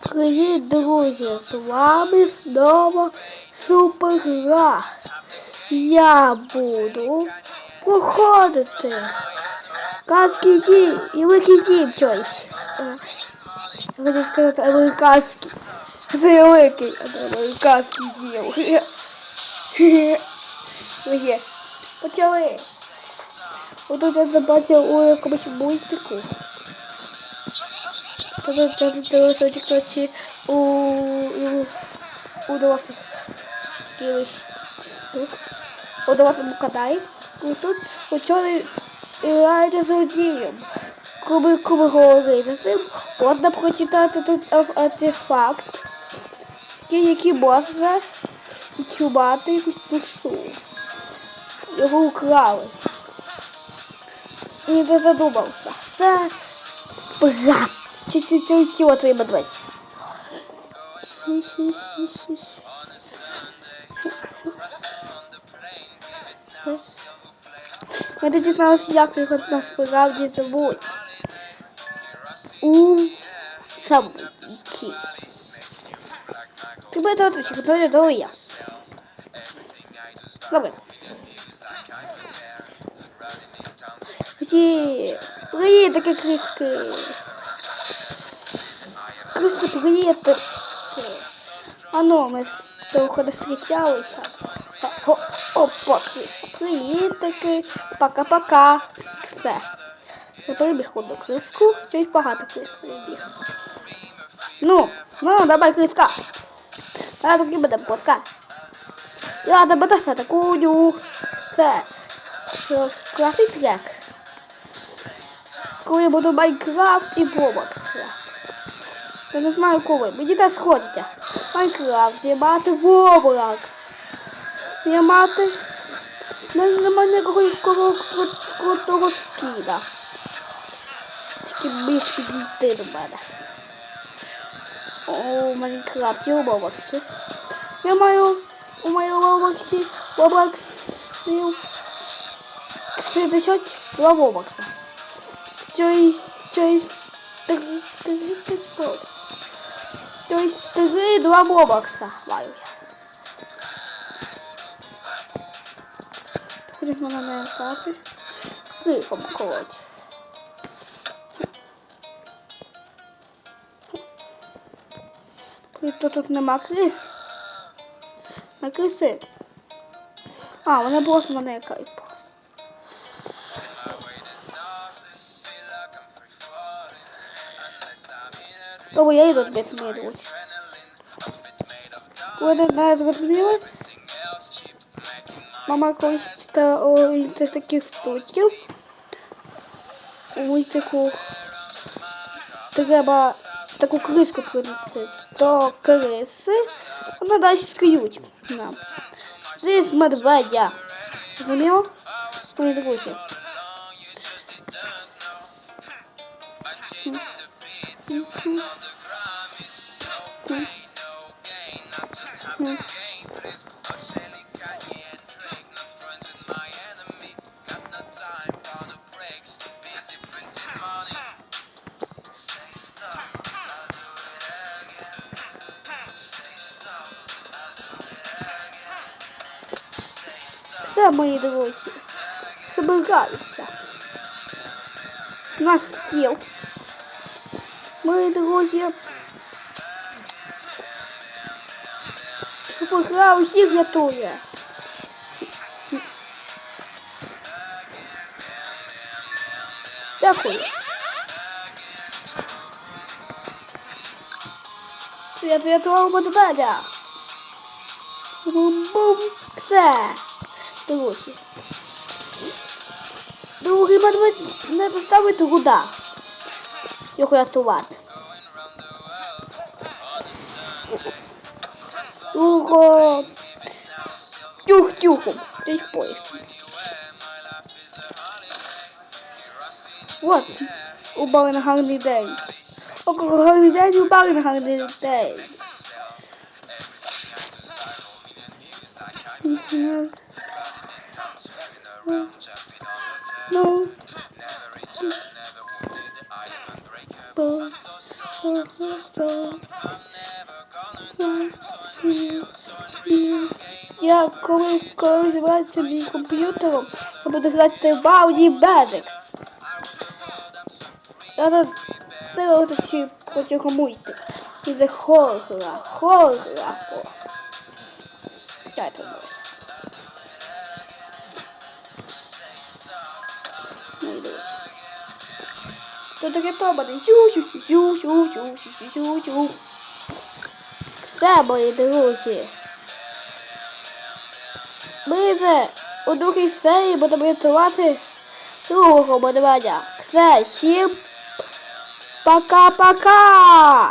Привіт, друзі! З вами знову Супергра. Я буду проходити Казки дім і великий дім щось. Е, хочу сказати американський. Це великий американський дім. Почали. Отут я забачив у якомусь мультику. Це це дорослі точі у, у, у дорослих якихось тут. У дорослому каналі. І тут учений грається з одієм. Коли, коли говорити з ним, можна прочитати тут ар- артефакт, який можна відчувати якусь душу. Його украли. І не задумався. Це брат. Чи чи чи всього треба дати. Сі, сі, сі, сі, сі. Ми тоді дізналися, як його насправді звуть. У самці. Тебе чи хто не я. Добре. Ті, привіт, такі крики. Привіт. А ну, ми з того не зустрічалися. Опа, привіт таки. Пока-пока. Все. Я прибіг одну криску. Щось багато крис прибіг. Ну, ну, давай, криска. Я тут буде плоска. Я тебе теж атакую. Це. Що, трек. Коли буду Майнкрафт і Бобок. Я не знаю коли. Мені теж сходиться. Майнкрафт, знімати Roblox. Знімати. Не немає кру- крутого скіда. Тільки міг підійти до мене. О, Майнкрафт і Roblox. Я маю у моєму Roblox Roblox 62 Roblox. Чой, чой, три, три, три, Чой, три, два бобокса маю. Ходить мене не стати. Криком колоть. То тут нема крис. На криси. А, вони просто мене якають. Тому я йду мої друзі. Ви не знаю. Мама колись це таких студів. У мультику треба таку криску принести до криси. Вона дасть скриють нам. Здесь медведя. Зрозуміло? Мої друзі. Все, мої друзі. Собираюся. На стіл. Мої друзі. Супергра усіх рятує. Дякую. Я врятував медведя. Бум-бум. Все. Друзі. Другий медведь не доставить туди. Його рятувати. Другого. Тюх-тюхом. Цей поїзд. От. Убали на гарний день. О, гарний день, убали на гарний день. Ну. Я коли, займаюся мій комп'ютером, я буду грати Бауді Бедик. Я зараз дивився ці протягом мультик. Іде хоргра, хоргра. О. Дайте мені. Ну, і. То таке то буде. Ю-ю-ю-ю-ю-ю-ю-ю-ю. Все, мої друзі. Ми у другій серії будемо рятувати другого медведя. Все, всім пока-пока!